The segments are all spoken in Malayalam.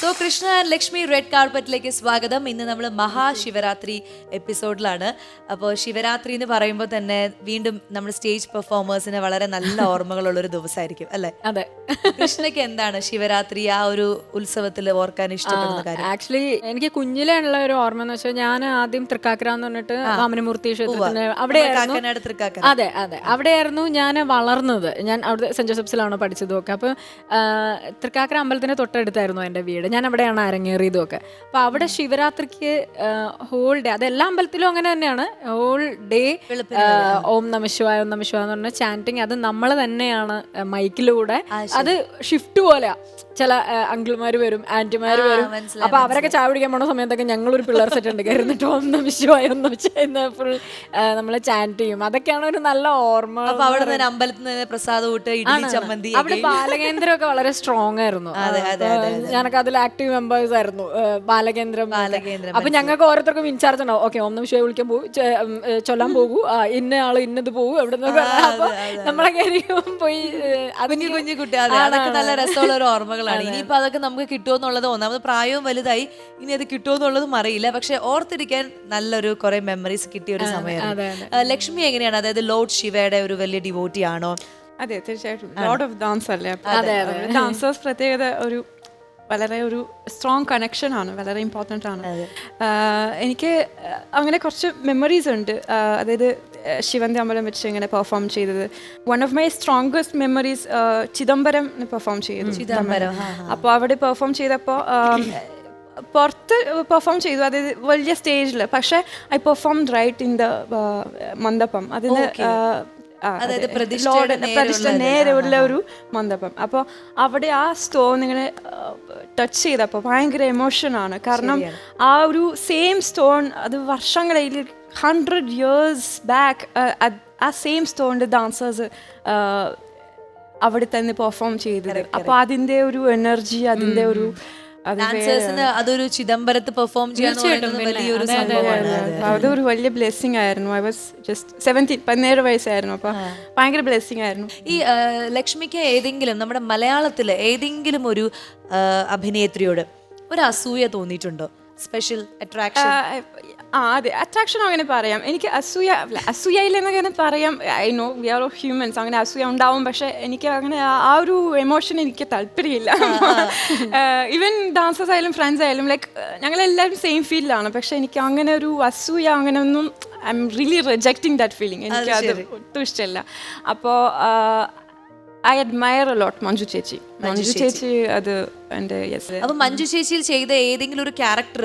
So Krishna and Lakshmi red കാർപ്പറ്റിലേക്ക് സ്വാഗതം. ഇന്ന് നമ്മൾ മഹാശിവരാത്രി എപ്പിസോഡിലാണ്. അപ്പോൾ ശിവരാത്രി എന്ന് പറയുമ്പോൾ തന്നെ വീണ്ടും നമ്മൾ സ്റ്റേജ് പെർഫോമേഴ്സിന് വളരെ നല്ല ഓർമ്മകളുള്ള ഒരു ദിവസമായിരിക്കും അല്ലേ? അതെ. കൃഷ്ണയ്ക്ക് എന്താണ് ശിവരാത്രി ആ ഒരു ഉത്സവത്തിൽ ഓർക്കാൻ ഇഷ്ടപ്പെടുന്ന കാര്യം? ആക്ച്വലി എനിക്ക് കുഞ്ഞിലെയുള്ള ഒരു ഓർമ്മ എന്ന് വെച്ചാൽ ഞാൻ ആദ്യം തൃക്കാക്കര എന്ന് പറഞ്ഞിട്ട് വാമനമൂർത്തി ക്ഷേത്രത്തിന് തൃക്കാക്കര. അതെ അതെ. അവിടെയായിരുന്നു ഞാൻ വളർന്നത്. ഞാൻ അവിടെ സെന്റ് ജോസഫ്സിലാണ് പഠിച്ചതും ഒക്കെ. അപ്പോൾ തൃക്കാക്കര അമ്പലത്തിന്റെ തൊട്ടടുത്തായിരുന്നു എന്റെ വീട്. ഞാൻ അവിടെയാണ് അരങ്ങേറിയതും ഒക്കെ അപ്പോൾ അവിടെ ശിവരാത്രിക്ക് ഹോൾ ഡേ അത് എല്ലാ അമ്പലത്തിലും അങ്ങനെ തന്നെയാണ്. ഹോൾ ഡേ ഓം നമശിവായ ഓം നമശിവായ എന്ന് പറഞ്ഞ ചാന്റിങ് അത് നമ്മൾ തന്നെയാണ് മൈക്കിലൂടെ. അത് ഷിഫ്റ്റ് പോലെയാ. ചില അങ്കിൾമാർ വരും ആന്റിമാർ വരും. അപ്പൊ അവരൊക്കെ ചായ കുടിക്കാൻ പോണ സമയത്തൊക്കെ ഞങ്ങളൊരു പിള്ളേർ സെറ്റ് ഉണ്ട്. കയറുന്നിട്ട് ഓം നമശിവായ ഓം നമശിവായ ഫുൾ നമ്മൾ ചാന്റ് ചെയ്യും. അതൊക്കെയാണ് ഒരു നല്ല ഓർമ്മ അവിടെ അമ്പലത്തിൽ നിന്ന് പ്രസാദം അവിടെ ബാലകേന്ദ്രം ഒക്കെ വളരെ സ്ട്രോങ് ആയിരുന്നു. ഞാനൊക്കെ അതിൽ ആക്റ്റീവ് മെമ്പേഴ്സ് ആയിരുന്നു ബാലകേന്ദ്രം. ബാലകേന്ദ്രം, അപ്പൊ ഞങ്ങൾക്ക് ഓരോരുത്തർക്കും ഇൻചാർജ് ഉണ്ടാവും. ഓക്കെ ഓം നമ ശിവ വിളിക്കാൻ പോകും ചൊല്ലാൻ പോകൂ. ഇന്ന ആൾ ഇന്നത് പോകും എവിടെ നമ്മളെ പോയി കുഞ്ഞു കുഞ്ഞു കുട്ടി അതൊക്കെ നല്ല രസമുള്ള ഒരു ഓർമ്മകളാണ്. ഇനിയിപ്പോ അതൊക്കെ നമുക്ക് കിട്ടുമെന്നുള്ളത് ഒന്നാമത് പ്രായവും വലുതായി. ഇനി അത് കിട്ടുമെന്നുള്ളതും അറിയില്ല. പക്ഷെ ഓർത്തിരിക്കാൻ നല്ലൊരു കുറെ മെമ്മറീസ് കിട്ടിയ ഒരു സമയമാണ് ലക്ഷ്മി എങ്ങനെയാണ്? അതായത് ലോർഡ് ശിവയുടെ ഒരു വലിയ ഡിവോട്ടി ആണോ അതെ തീർച്ചയായിട്ടും. ലോഡ് ഓഫ് ഡാൻസ് അല്ലേ? ഡാൻസേഴ്സ് പ്രത്യേകത ഒരു വളരെ ഒരു സ്ട്രോങ് കണക്ഷൻ ആണ് വളരെ ഇമ്പോർട്ടന്റ് ആണ്. എനിക്ക് അങ്ങനെ കുറച്ച് മെമ്മറീസ് ഉണ്ട്. അതായത് ശിവന്റെ അമ്പലം വെച്ച് ഇങ്ങനെ പെർഫോം ചെയ്തത്. One of my strongest memories Chidambaram perform ചെയ്തു. ചിദംബരം, അപ്പോൾ അവിടെ പെർഫോം ചെയ്തപ്പോൾ പുറത്ത് പെർഫോം ചെയ്തു. അതായത് വലിയ സ്റ്റേജിൽ പക്ഷേ I perform right in the മന്ദപ്പം. അതിന് അതായത് പ്രതിഷ്ഠ നേരെ ഉള്ള ഒരു മന്ദപ്പം. അപ്പോൾ അവിടെ ആ സ്റ്റോൺ ഇങ്ങനെ ടച്ച് ചെയ്തപ്പോൾ ഭയങ്കര എമോഷനാണ് കാരണം ആ ഒരു സെയിം സ്റ്റോൺ അത് വർഷങ്ങളിൽ ഹൺഡ്രഡ് ഇയേഴ്സ് ബാക്ക് ആ സെയിം സ്റ്റോണിന്റെ ഡാൻസേഴ്സ് അവിടെ തന്നെ പെർഫോം ചെയ്തത്. അപ്പോൾ അതിന്റെ ഒരു എനർജി അതിന്റെ ഒരു ഡാൻസേഴ്സിന് അതൊരു ചിദംബരത്ത് പെർഫോം സംഭവമാണ്. അതൊരു വലിയ ബ്ലെസ്സിങ് ആയിരുന്നു. ഐ വാസ് ജസ്റ്റ് സെവന്റീൻ പതിനേഴ് വയസ്സായിരുന്നു. അപ്പൊ ഭയങ്കര ബ്ലെസ്സിങ് ആയിരുന്നു. ഈ ലക്ഷ്മിക്ക് ഏതെങ്കിലും നമ്മുടെ മലയാളത്തിലെ ഏതെങ്കിലും ഒരു അഭിനേത്രിയോട് ഒരു അസൂയ തോന്നിയിട്ടുണ്ടോ? സ്പെഷ്യൽ അട്രാക്ഷൻ ആ അതെ. അട്രാക്ഷൻ അങ്ങനെ പറയാം. എനിക്ക് അസൂയ അസൂയയില്ലെന്ന് അങ്ങനെ പറയാം. I know we are humans അങ്ങനെ അസൂയ ഉണ്ടാവും. പക്ഷെ എനിക്ക് അങ്ങനെ ആ- ആ ഒരു എമോഷൻ എനിക്ക് താല്പര്യമില്ല. ഈവൻ ഡാൻസേഴ്സ് ആയാലും ഫ്രണ്ട്സ് ആയാലും ലൈക്ക് ഞങ്ങളെല്ലാവരും സെയിം ഫീൽഡിലാണ് പക്ഷെ എനിക്ക് അങ്ങനെ ഒരു അസൂയ അങ്ങനെ ഒന്നും I am really rejecting that feeling എനിക്ക് അത് ഒട്ടും ഇഷ്ടമല്ല. അപ്പോൾ ഐ അഡ്മയർ ലോട്ട് മഞ്ജു ചേച്ചി മഞ്ജു ചേച്ചി അത് എന്റെ യെസ് അപ്പൊ മഞ്ജു ചേച്ചിയിൽ ചെയ്ത ഏതെങ്കിലും ഒരു ക്യാരക്ടർ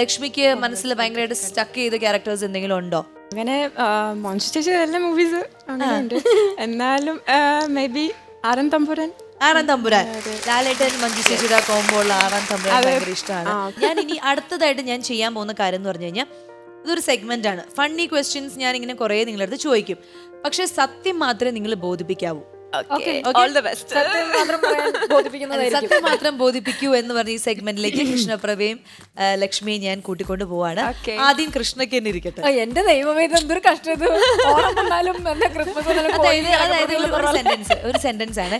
ലക്ഷ്മിക്ക് മനസ്സിൽ ഭയങ്കരമായിട്ട് സ്റ്റക്ക് ചെയ്ത ക്യാരക്ടേഴ്സ് എന്തെങ്കിലും ഉണ്ടോ? അങ്ങനെ മഞ്ജു ചേച്ചി എല്ലാ മൂവീസ് ഉണ്ട് എന്നാലും മേ ബി ആരൻ തമ്പുരൻ. ആറാം തമ്പുരാൻ. ലാലേട്ടൻ മഞ്ജു ചേച്ചിയുടെ കോമ്പോ ഉള്ള ആറാം തമ്പുരാൻ ഭയങ്കര ഇഷ്ടമാണ്. ഞാൻ ഇനി അടുത്തതായിട്ട് ഞാൻ ചെയ്യാൻ പോകുന്ന കാര്യം എന്ന് പറഞ്ഞു കഴിഞ്ഞാൽ ഇതൊരു സെഗ്മെന്റ് ആണ്. ഫണ്ണി ക്വസ്റ്റ്യൻസ് ഞാൻ ഇങ്ങനെ കുറേ നിങ്ങളുടെ അടുത്ത് ചോദിക്കും. പക്ഷെ സത്യം മാത്രമേ നിങ്ങൾ ബോധിപ്പിക്കാവൂ. സത്യം മാത്രം ബോധിപ്പിക്കൂ എന്ന് പറഞ്ഞ ഈ സെഗ്മെന്റിലേക്ക് കൃഷ്ണപ്രഭയും ലക്ഷ്മിയും ഞാൻ കൂട്ടിക്കൊണ്ട് പോവാണ്. ആദ്യം കൃഷ്ണയ്ക്ക് തന്നെ ഇരിക്കട്ടെ. എന്റെ ദൈവമേ ഇത് എന്തൊരു അതായത് ഒരു- സെന്റൻസ് ഒരു സെന്റൻസ് ആണ്.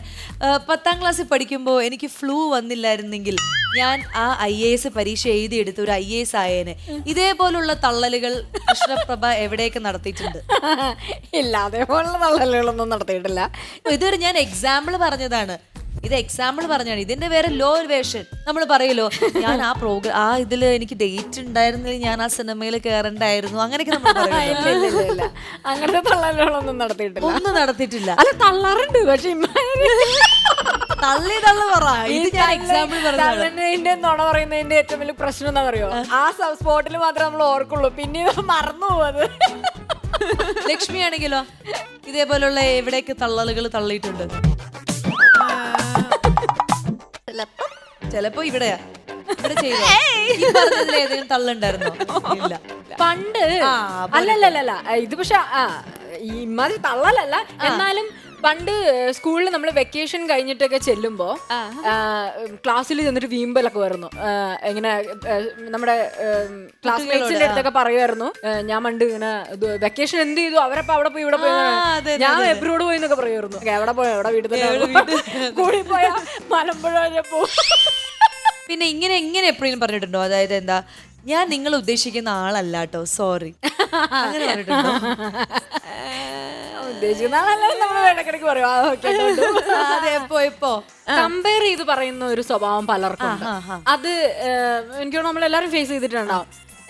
പത്താം ക്ലാസ്സിൽ പഠിക്കുമ്പോൾ എനിക്ക് ഫ്ലൂ വന്നില്ലായിരുന്നെങ്കിൽ ഞാൻ ആ ഐ എ എസ് പരീക്ഷ എഴുതിയെടുത്ത് ഒരു ഐ എ എസ് ആയേനെ. ഇതേപോലുള്ള തള്ളലുകൾ കൃഷ്ണപ്രഭ എവിടെയൊക്കെ നടത്തിയിട്ടുണ്ട്? ഇല്ല അതേപോലുള്ള തള്ളലുകളൊന്നും നടത്തിയിട്ടില്ല. ഇതൊരു ഞാൻ എക്സാമ്പിൾ പറഞ്ഞതാണ്. ഇത് എക്സാമ്പിൾ പറഞ്ഞാണ്. ഇതിന്റെ വേറെ ലോ വേഷൻ നമ്മൾ പറയലോ ഞാൻ ആ പ്രോഗ്രാം ആ ഇതിൽ എനിക്ക് ഡേറ്റ് ഉണ്ടായിരുന്നില്ല. ഞാൻ ആ സിനിമയിൽ കയറണ്ടായിരുന്നു അങ്ങനെയൊക്കെ നമ്മൾ പറയും ഇല്ല ഇല്ല ഇല്ല. ഇല്ല അങ്ങനത്തെ തള്ളലുകളൊന്നും നടത്തിയിട്ടില്ല. ഒന്നും നടത്തിയിട്ടില്ല. അല്ല തള്ളാറുണ്ട്. പക്ഷെ തള്ളി തള്ളു പറ. ഇത് ഞാൻ എക്സാമ്പിൾ പറഞ്ഞതാണ്. തള്ളുന്നതിന്റെ നുണ പറയുന്നതിന്റെ ഏറ്റവും വലിയ പ്രശ്നം എന്താ പറയുക ആ സ്പോട്ടിൽ മാത്രമേ നമ്മൾ ഓർക്കുള്ളൂ. പിന്നീട് മറന്നു പോവത് ലക്ഷ്മി ആണെങ്കിലോ ഇതേപോലുള്ള എവിടെയൊക്കെ തള്ളലുകൾ തള്ളിയിട്ടുണ്ട്. ചിലപ്പോ. ഇവിടെയാ ഇവിടെ ചെയ്തോ. ഈ പറഞ്ഞതിൽ ഏതെങ്കിലും തള്ളുണ്ടായിരുന്നോ? ഇല്ല. പണ്ട്. അല്ലല്ലല്ല ഇത് പക്ഷെ ഇമ്മാതിരി തള്ളലല്ല. എന്നാലും പണ്ട് സ്കൂളിൽ നമ്മൾ വെക്കേഷൻ കഴിഞ്ഞിട്ടൊക്കെ ചെല്ലുമ്പോ ക്ലാസ്സിൽ ചെന്നിട്ട് വീമ്പലൊക്കെ വരുന്നു. ഇങ്ങനെ നമ്മുടെ ക്ലാസ്മേറ്റ്സിന്റെ അടുത്തൊക്കെ പറയുമായിരുന്നു. ഞാൻ പണ്ട് ഇങ്ങനെ വെക്കേഷൻ എന്ത് ചെയ്തു? അവരപ്പോ അവിടെ പോയി ഇവിടെ പോയി ഞാൻ എബ്രോഡ് പോയി എന്നൊക്കെ പറയുമായിരുന്നു. എവിടെ പോയ? എവിടെ വീട്ടിൽ കൂടി പോയ മലമ്പുഴ വരെ പോ പിന്നെ ഇങ്ങനെ എങ്ങനെ എപ്പോഴും പറഞ്ഞിട്ടുണ്ടോ? അതായത് എന്താ ഞാൻ നിങ്ങൾ ഉദ്ദേശിക്കുന്ന ആളല്ല കേട്ടോ സോറി അങ്ങനെ പറഞ്ഞിട്ടുണ്ടോ? ഉദ്ദേശിക്കുന്ന നമ്മൾ ഇടക്കിടക്ക് പറയും ആ, okay, don't do. അതെ എപ്പോ എപ്പോ കമ്പയർ ചെയ്ത് പറയുന്ന ഒരു സ്വഭാവം പലർക്കും. അത് ഏഹ്, എനിക്ക് തോന്നുന്നു നമ്മളെല്ലാവരും ഫേസ് ചെയ്തിട്ടുണ്ടാവും.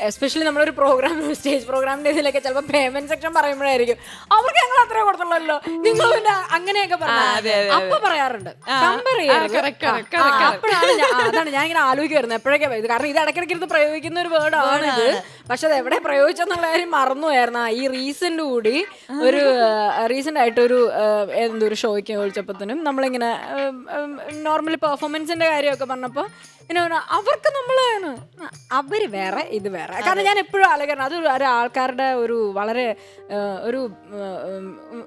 എസ്പെഷ്യലി നമ്മളൊരു പ്രോഗ്രാം സ്റ്റേജ് പ്രോഗ്രാമിന്റെ ഇതിലൊക്കെ ചിലപ്പോൾ പേയ്മെന്റ് സെക്ഷൻ പറയുമ്പോഴായിരിക്കും അവർക്ക് ഞങ്ങൾ അത്ര കൊടുത്തുള്ളല്ലോ. നിങ്ങൾ പിന്നെ അങ്ങനെയൊക്കെ പറഞ്ഞു അപ്പൊ പറയാറുണ്ട്. കമ്പയർ അപ്പോഴാണ് അതാണ് ഞാൻ ഇങ്ങനെ ആലോചിക്കായിരുന്നു എപ്പോഴൊക്കെ ഇത് കാരണം ഇത് ഇടയ്ക്കിടയ്ക്ക് ഇരുന്ന് പ്രയോഗിക്കുന്ന ഒരു വേർഡാണ് ഇത്. പക്ഷെ അത് എവിടെ പ്രയോഗിച്ചെന്നുള്ള കാര്യം മറന്നുപോയായിരുന്നു. ആ, ഈ റീസെന്റ് കൂടി ഒരു റീസെന്റ് ആയിട്ട് ഒരു എന്തോ ഒരു ഷോയ്ക്ക് വിളിച്ചപ്പോഴത്തേനും നമ്മളിങ്ങനെ നോർമലി പെർഫോമൻസിന്റെ കാര്യമൊക്കെ പറഞ്ഞപ്പോൾ പറഞ്ഞു, അവർക്ക് നമ്മളാണ്. അവർ വേറെ ഇത് വേറെ. കാരണം ഞാൻ എപ്പോഴും ആലോചിക്കണം അത് ഒരു ആൾക്കാരുടെ ഒരു വളരെ ഒരു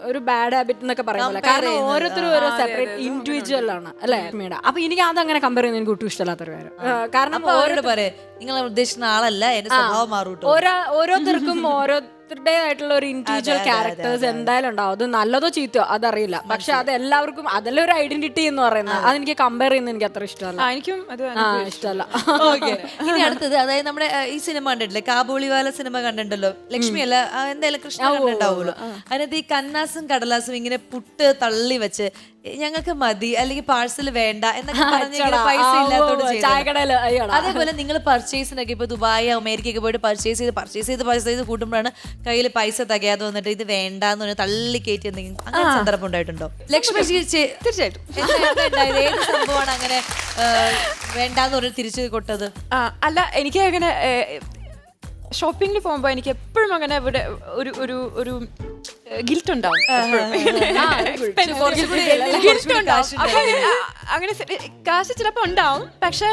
ഒരു ബാഡ് ഹാബിറ്റ് എന്നൊക്കെ പറയുന്നില്ല കാരണം ഓരോരുത്തരും ഓരോ സെപ്പറേറ്റ് ഇൻഡിവിജ്വൽ ആണ് അല്ലേ മേഡം അപ്പൊ എനിക്ക് അതങ്ങനെ കമ്പയർ ചെയ്യുന്നത്. എനിക്ക് ഒട്ടും ഇഷ്ടമല്ലാത്തൊരു കാര്യം കാരണം ഓരോട് പറയേ നിങ്ങൾ ഉദ്ദേശിക്കുന്ന ആളല്ല എന്റെ സ്വഭാവം മാറൂട്ടോ. ഓരോ ഓരോരുത്തർക്കും ഓരോരുത്തരുടേതായിട്ടുള്ള ഒരു ഇൻഡിവിജ്വൽ ക്യാരക്ടേഴ്സ് എന്തായാലും ഉണ്ടാവും. അത് നല്ലതോ ചീത്തയോ അതറിയില്ല. പക്ഷെ അത് എല്ലാവർക്കും അതല്ല ഒരു ഐഡന്റിറ്റി എന്ന് പറയുന്നത് അതെനിക്ക് കമ്പയർ ചെയ്യുന്നത് എനിക്ക് അത്ര ഇഷ്ടമല്ല. ആ, എനിക്കും അത് ആ ഇഷ്ടമല്ല. ഓക്കെ. ഇനി അടുത്തത് അതായത് നമ്മുടെ ഈ സിനിമ കണ്ടിട്ടില്ലേ? കാബൂളിവാല സിനിമ കണ്ടിട്ടുണ്ടല്ലോ? ലക്ഷ്മി അല്ല എന്തായാലും കൃഷ്ണ കണ്ടിട്ടുണ്ടാവുമല്ലോ അതിനകത്ത് ഈ കന്നാസും കടലാസും ഇങ്ങനെ പുട്ട് തള്ളി വെച്ച് ഞങ്ങൾക്ക് മതി അല്ലെങ്കിൽ പാഴ്സൽ വേണ്ട എന്നൊക്കെ പറഞ്ഞ് ഇങ്ങനെ പൈസ ചെയ്തത്. അയ്യോടാ. അതേപോലെ നിങ്ങൾ പർച്ചേസിനൊക്കെ ഇപ്പൊ ദുബായ് അമേരിക്കയൊക്കെ പോയിട്ട് പർച്ചേസ് ചെയ്ത് പർച്ചേസ് ചെയ്ത് പർച്ചേസ് ചെയ്ത് കൂട്ടുമ്പോഴാണ് കയ്യിൽ പൈസ തികയാതെ വന്നിട്ട് ഇത് വേണ്ടാന്ന് പറഞ്ഞ് തള്ളി കയറ്റി എന്തെങ്കിലും അങ്ങനെ സന്ദർഭം ഉണ്ടായിട്ടുണ്ടോ? ലക്ഷ്മി ചേച്ചി തീർച്ചയായിട്ടും. എന്താ എന്താ ഉണ്ടായത്? ഏത് സംഭവമാണ് അങ്ങനെ ആ, വേണ്ടാന്ന് പറഞ്ഞ് തിരിച്ചു കൊട്ടത്? ആ, അല്ല എനിക്ക് അങ്ങനെ ഷോപ്പിങ്ങിന് പോകുമ്പോൾ എനിക്ക് എപ്പോഴും അങ്ങനെ ഇവിടെ ഒരു ഒരു ഒരു ഗിൽറ്റ് ഉണ്ടാവും. അപ്പൊ അങ്ങനെ, കാശ് ചിലപ്പോ ഉണ്ടാവും. പക്ഷെ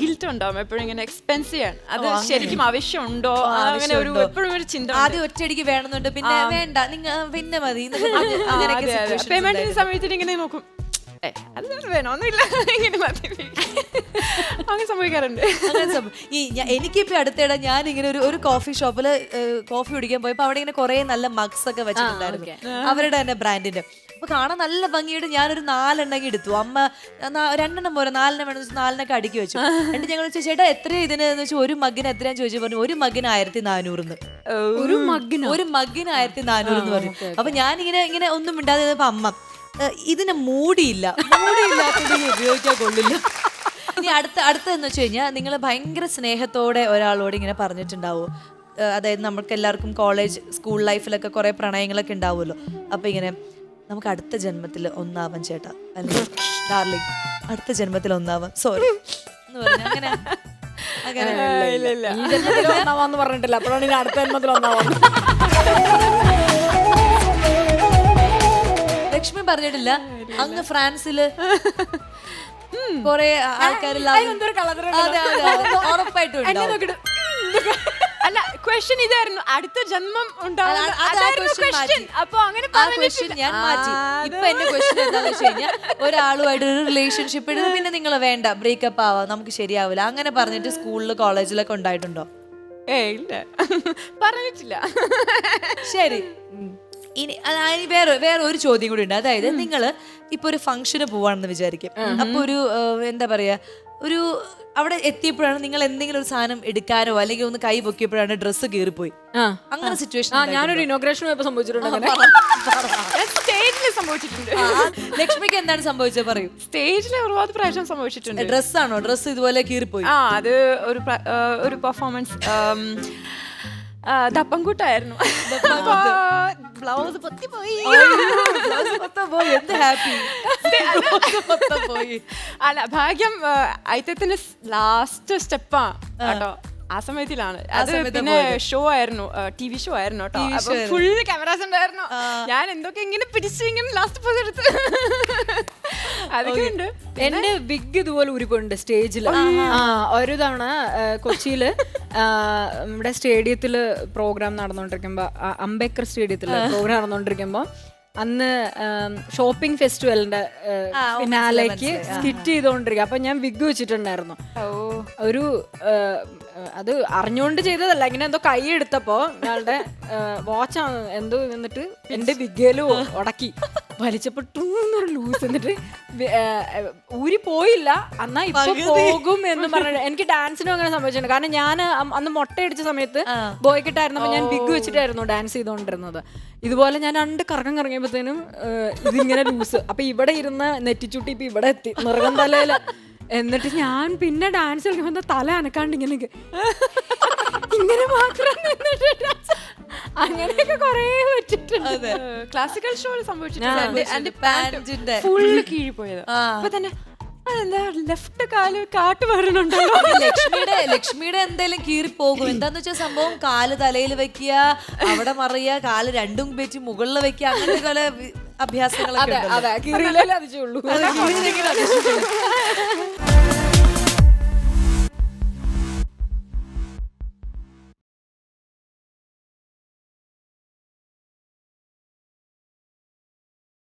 ഗിൽറ്റ് ഉണ്ടാവും. എപ്പോഴും ഇങ്ങനെ എക്സ്പെൻസീവ് ആണ് അത് ശരിക്കും ആവശ്യമുണ്ടോ? അങ്ങനെ ഒരു എപ്പോഴും ഒരു ചിന്ത. ആദ്യം ഒറ്റയടിക്ക് വേണമെന്നുണ്ട്. പിന്നെ വേണ്ട. നിങ്ങൾ പിന്നെ മതി. പേയ്മെന്റിന്റെ സമയത്ത് ഇങ്ങനെ നോക്കും. അത് വേണമൊന്നുമില്ല ഇങ്ങനെ അങ്ങനെ സംഭവിക്കാറുണ്ട്. ഈ എനിക്കിപ്പോ അടുത്തിടെ ഞാൻ ഇങ്ങനെ ഒരു ഒരു കോഫി ഷോപ്പിൽ കോഫി കുടിക്കാൻ പോയപ്പോ അവിടെ ഇങ്ങനെ കുറെ നല്ല മഗ്സ് ഒക്കെ വെച്ചിട്ടുണ്ടായിരുന്നു. അവരുടെ തന്നെ ബ്രാൻഡിന്റെ. അപ്പൊ കാണാൻ നല്ല ഭംഗിയായിട്ട് ഞാനൊരു നാലെണ്ണം എടുത്തു. അമ്മ രണ്ടെണ്ണം പോരാ. നാലെണ്ണം വേണം വെച്ചാൽ നാലെണ്ണൊക്കെ അടുക്കി വെച്ചു. എന്നിട്ട് ഞങ്ങൾ ചോദിച്ചു ചേട്ടാ എത്ര ഇതിന്? എന്ന് വെച്ചാൽ ഒരു മഗ്ഗിന് എത്രയാന്ന് ചോദിച്ചു പറഞ്ഞു ഒരു മഗ്ഗിന് ആയിരത്തി നാനൂറിന് ഒരു മഗ്ഗിന് ഒരു മഗ്ഗിന് ആയിരത്തി നാനൂറ് എന്ന് പറഞ്ഞു. അപ്പൊ ഞാൻ ഇങ്ങനെ ഒന്നും മിണ്ടാതെ ഇരുന്നപ്പോ അമ്മ "ഏ, ഇതിന് മൂടിയില്ല. മൂടിയില്ലാത്തത് ഇനി ഉപയോഗിക്കാൻ കൊള്ളില്ല. ഇനി അടുത്ത അടുത്തതെന്ന് വെച്ച് കഴിഞ്ഞാൽ നിങ്ങൾ ഭയങ്കര സ്നേഹത്തോടെ ഒരാളോട് ഇങ്ങനെ പറഞ്ഞിട്ടുണ്ടാവും. അതായത് നമുക്ക് എല്ലാവർക്കും കോളേജ് സ്കൂൾ ലൈഫിലൊക്കെ കുറെ പ്രണയങ്ങളൊക്കെ ഉണ്ടാവുമല്ലോ. അപ്പൊ ഇങ്ങനെ നമുക്ക് അടുത്ത ജന്മത്തിൽ ഒന്നാവാം ചേട്ടാ. അല്ലെങ്കിൽ ഡാർലിംഗ് അടുത്ത ജന്മത്തിൽ ഒന്നാവാം. സോറി എന്ന് പറഞ്ഞു അങ്ങനെ അങ്ങനെ ഇല്ല ഇല്ല. ഈ ജന്മത്തിൽ ഒന്നാവാന്ന് പറഞ്ഞിട്ടില്ല. അപ്പോഴാണ് അടുത്ത ജന്മത്തിൽ ഒന്നാവാന്ന്. ലക്ഷ്മി പറഞ്ഞിട്ടില്ല. അങ്ങ് ഫ്രാൻസിൽ കൊറേ ഉണ്ടാവും. അല്ല ക്വസ്റ്റ്യൻ ഇതായിരുന്നു. അടുത്ത ജന്മം. അപ്പൊ അങ്ങനെ ഞാൻ മാറ്റി. ഇപ്പൊ എന്റെ ക്വസ്റ്റ്യൻ എന്താന്ന് വെച്ച് കഴിഞ്ഞാൽ ഒരാളുമായിട്ട് ഒരു റിലേഷൻഷിപ്പ് ഇടുന്നത് പിന്നെ നിങ്ങൾ വേണ്ട ബ്രേക്കപ്പ് ആവാം നമുക്ക് ശരിയാവില്ല അങ്ങനെ പറഞ്ഞിട്ട് സ്കൂളിൽ കോളേജിലൊക്കെ ഉണ്ടായിട്ടുണ്ടോ? ഏ ഇല്ല. പറഞ്ഞിട്ടില്ല. ശരി. ഇനി ഇനി വേറെ വേറെ ഒരു ചോദ്യം കൂടി ഉണ്ട്. അതായത് നിങ്ങൾ ഇപ്പൊ ഒരു ഫംഗ്ഷന് പോവാണെന്ന് വിചാരിക്കും. അപ്പൊ ഒരു എന്താ പറയാ ഒരു അവിടെ എത്തിയപ്പോഴാണ് നിങ്ങൾ എന്തെങ്കിലും ഒരു സാധനം എടുക്കാനോ അല്ലെങ്കിൽ ഒന്ന് കൈ പൊക്കിയപ്പോഴാണ് ഡ്രസ്സ് കീറിപ്പോയി. അങ്ങനെ സിറ്റുവേഷൻ ഞാനൊരു ഇനോഗ്രേഷൻ സംഭവിച്ചിട്ടുണ്ട് സ്റ്റേജിൽ സംഭവിച്ചിട്ടുണ്ട്. ലക്ഷ്മിക്ക് എന്താണ് സംഭവിച്ചത് പറയൂ. സ്റ്റേജിൽ ഒരുപാട് പ്രാവശ്യം സംഭവിച്ചിട്ടുണ്ട്. ഡ്രസ്സാണോ ഡ്രസ്സ് ഇതുപോലെ കീറിപ്പോയി. ആ അത് ഒരു ഒരു പെർഫോമൻസ് ദപ്പൻകൂട്ടായിരുന്നു ബ്ലൗസ് പൊത്തിപ്പോയി അല്ല ഭാഗ്യം ഐത്യത്തിന്റെ ലാസ്റ്റ് സ്റ്റെപ്പാ കേട്ടോ. ആ സമയത്തിലാണ്. അത് പിന്നെ ഷോ ആയിരുന്നു. ടി വി ഷോ ആയിരുന്നു കേട്ടോ. ഫുൾ ക്യാമറാസ് ഉണ്ടായിരുന്നു. ഞാൻ എന്തൊക്കെ ഇങ്ങനെ പിടിച്ച് ഇങ്ങനെ ലാസ്റ്റ് പോയി എടുത്ത്. അതൊക്കെ ഉണ്ട്. എന്റെ ബിഗ് ഇതുപോലെ ഉരുപ്പുണ്ട് സ്റ്റേജിൽ ഒരു തവണ കൊച്ചിയിൽ നമ്മുടെ സ്റ്റേഡിയത്തിൽ പ്രോഗ്രാം നടന്നുകൊണ്ടിരിക്കുമ്പോ അംബേദ്കർ സ്റ്റേഡിയത്തിൽ പ്രോഗ്രാം നടന്നുകൊണ്ടിരിക്കുമ്പോ അന്ന് ഷോപ്പിംഗ് ഫെസ്റ്റിവലിന്റെ ഫിനാലേക്ക് സ്കിറ്റ് ചെയ്തുകൊണ്ടിരിക്കുക അപ്പൊ ഞാൻ വിഗ് വെച്ചിട്ടുണ്ടായിരുന്നു. ഒരു അത് അറിഞ്ഞുകൊണ്ട് ചെയ്തതല്ല. ഇങ്ങനെ എന്തോ കൈ എടുത്തപ്പോ ഞങ്ങളുടെ വാച്ച് എന്തോ നിന്നിട്ട് എന്റെ വിഗ്ഗേലും ഉടക്കി വലിച്ചപ്പോ ടൂന്നൊരു ലൂസ് എന്നിട്ട് ഊരി പോയില്ല. എന്നാ ഇപ്പൊ പോകും എന്ന് പറഞ്ഞു എനിക്ക് ഡാൻസിനും അങ്ങനെ സംഭവിച്ചിട്ടുണ്ട്. കാരണം ഞാൻ അന്ന് മുട്ടയടിച്ച സമയത്ത് ബോയ്ക്കിട്ടായിരുന്നപ്പോ ഞാൻ ബിഗ് വെച്ചിട്ടായിരുന്നു ഡാൻസ് ചെയ്തുകൊണ്ടിരുന്നത് ഇതുപോലെ ഞാൻ രണ്ട് കറക്കം കറങ്ങിയപ്പോഴത്തേനും ഇതിങ്ങനെ ലൂസ്. അപ്പൊ ഇവിടെ ഇരുന്ന് നെറ്റിച്ചുട്ടി ഇപ്പൊ ഇവിടെ എത്തി. നിറകം തലയില. എന്നിട്ട് ഞാൻ പിന്നെ ഡാൻസ് കളിക്കുമ്പോ തല അനക്കാണ്ട് ഇങ്ങനെ ഇങ്ങനെ മാത്രം നിന്നിട്ട്. അങ്ങനെയൊക്കെ കൊറേ പറ്റിട്ടുണ്ട് ക്ലാസിക്കൽ ഷോ സംഭവിച്ചിട്ടുണ്ട്. ഫുള്ള് കീഴി പോയത് അപ്പൊ തന്നെ അതെന്താ ലെഫ്റ്റ് കാൽ കാട്ട് വരണുണ്ടല്ലോ. ലക്ഷ്മിയുടെ ലക്ഷ്മിയുടെ എന്തായാലും കീറി പോകും എന്താന്ന് വെച്ചാൽ സംഭവം കാൽ തലയിൽ വെക്കുക അവിടെ മറിയ കാൽ രണ്ടും വെച്ച് മുകളിൽ വെക്കുക അങ്ങനത്തെ പല അഭ്യാസങ്ങളൊക്കെ